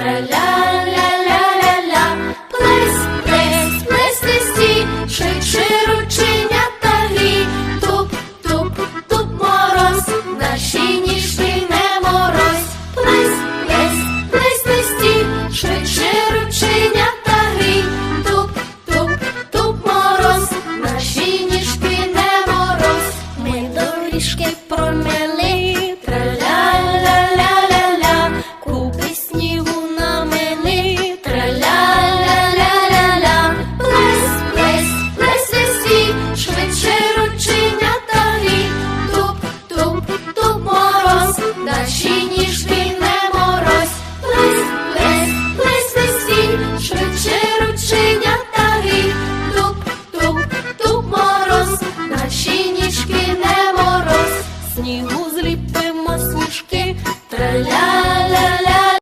Траля-ля-ля-ля-ля, швидше ручення та туп, туп, туп мороз, наші ніжки не мороз, плес, плес, плес, швидше ручення та туп, туп, туп мороз, наші ніжки не мороз, ми доріжки промили. Наші ніжки не морозь, плись, плесь, плесь весінь, швидше ручення та гіль, тук-тук, туп мороз, наші ніжки не мороз, снігу зліпимо сушки треля.